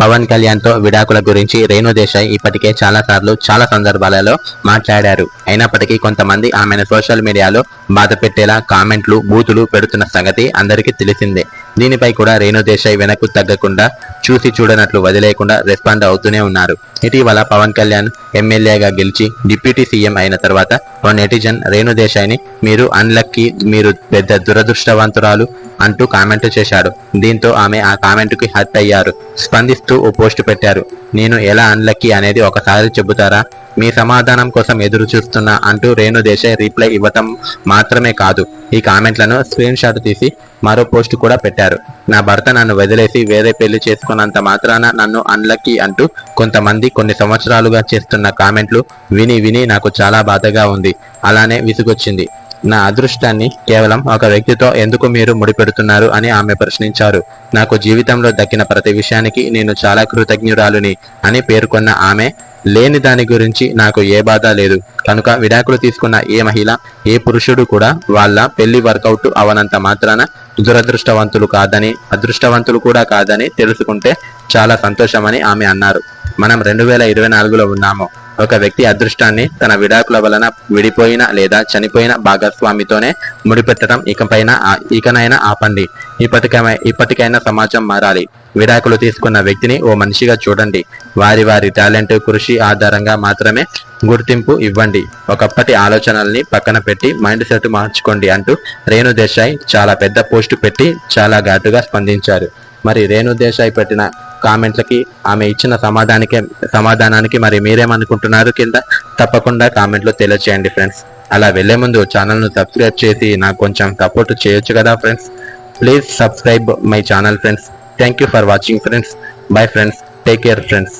పవన్ కళ్యాణ్తో విడాకుల గురించి రేణు దేశాయ్ ఇప్పటికే చాలా సార్లు చాలా సందర్భాలలో మాట్లాడారు. అయినప్పటికీ కొంతమంది ఆమెను సోషల్ మీడియాలో బాధ పెట్టేలా కామెంట్లు బూతులు పెడుతున్న సంగతి అందరికీ తెలిసిందే. దీనిపై కూడా రేణు దేశాయ్ వెనక్కు తగ్గకుండా చూసి చూడనట్లు వదిలేయకుండా రెస్పాండ్ అవుతూనే ఉన్నారు. ఇటీవల పవన్ కళ్యాణ్ ఎమ్మెల్యేగా గెలిచి డిప్యూటీ సీఎం అయిన తర్వాత ఓ నెటిజన్ రేణు దేశాయ్ని మీరు అన్లక్కీ మీరు పెద్ద దురదృష్టవంతురాలు అంటూ కామెంట్ చేశాడు. దీంతో ఆమె ఆ కామెంట్కి హర్ట్ అయ్యారు. స్పందిస్తూ ఓ పోస్ట్ పెట్టారు. నేను ఎలా అన్లక్కీ అనేది ఒకసారి చెబుతారా? మీ సమాధానం కోసం ఎదురు చూస్తున్నా అంటూ రేణు దేశాయ్ రిప్లై ఇవ్వటం మాత్రమే కాదు. ఈ కామెంట్లను స్క్రీన్ షాట్ తీసి మరో పోస్ట్ కూడా పెట్టారు. నా భర్త నన్ను వదిలేసి వేరే పెళ్ళి చేసుకున్నంత మాత్రాన నన్ను అన్లక్కీ అంటూ కొంతమంది కొన్ని సంవత్సరాలుగా చేస్తున్న కామెంట్లు విని విని నాకు చాలా బాధగా ఉంది. అలానే విసుగొచ్చింది. నా అదృష్టాన్ని కేవలం ఒక వ్యక్తితో ఎందుకు మీరు ముడిపెడుతున్నారు అని ఆమె ప్రశ్నించారు. నాకు జీవితంలో దక్కిన ప్రతి విషయానికి నేను చాలా కృతజ్ఞురాలుని అని పేర్కొన్న ఆమె లేని దాని గురించి నాకు ఏ బాధ లేదు. కనుక విడాకులు తీసుకున్న ఏ మహిళ ఏ పురుషుడు కూడా వాళ్ళ పెళ్ళి వర్కౌట్ అవనంత మాత్రాన దురదృష్టవంతులు కాదని అదృష్టవంతులు కూడా కాదని తెలుసుకుంటే చాలా సంతోషమని ఆమె అన్నారు. మనం రెండు వేల ఇరవై నాలుగులో ఉన్నాము. ఒక వ్యక్తి అదృష్టాన్ని తన విడాకుల వలన విడిపోయిన లేదా చనిపోయిన భాగస్వామితోనే ముడిపెట్టడం ఇకపైన ఇకనైనా ఆపండి. ఇప్పటికై ఇప్పటికైనా సమాజం మారాలి. విడాకులు తీసుకున్న వ్యక్తిని ఓ మనిషిగా చూడండి. వారి వారి టాలెంట్ కృషి ఆధారంగా మాత్రమే గుర్తింపు ఇవ్వండి. ఒకప్పటి ఆలోచనల్ని పక్కన పెట్టి మైండ్ సెట్ మార్చుకోండి అంటూ రేణు దేశాయ్ చాలా పెద్ద పోస్టు పెట్టి చాలా ఘాటుగా స్పందించారు. మరి రేణు దేశాయ్ పెట్టిన కామెంట్లకి ఆమె ఇచ్చిన సమాధానికే సమాధానానికి మరి మీరేమనుకుంటున్నారు కింద? తప్పకుండా కామెంట్లో తెలియచేయండి ఫ్రెండ్స్. అలా వెళ్ళే ముందు ఛానల్ను సబ్స్క్రైబ్ చేసి నాకు కొంచెం సపోర్ట్ చేయొచ్చు కదా friends. Please subscribe my channel friends. Thank you for watching friends bye friends take care friends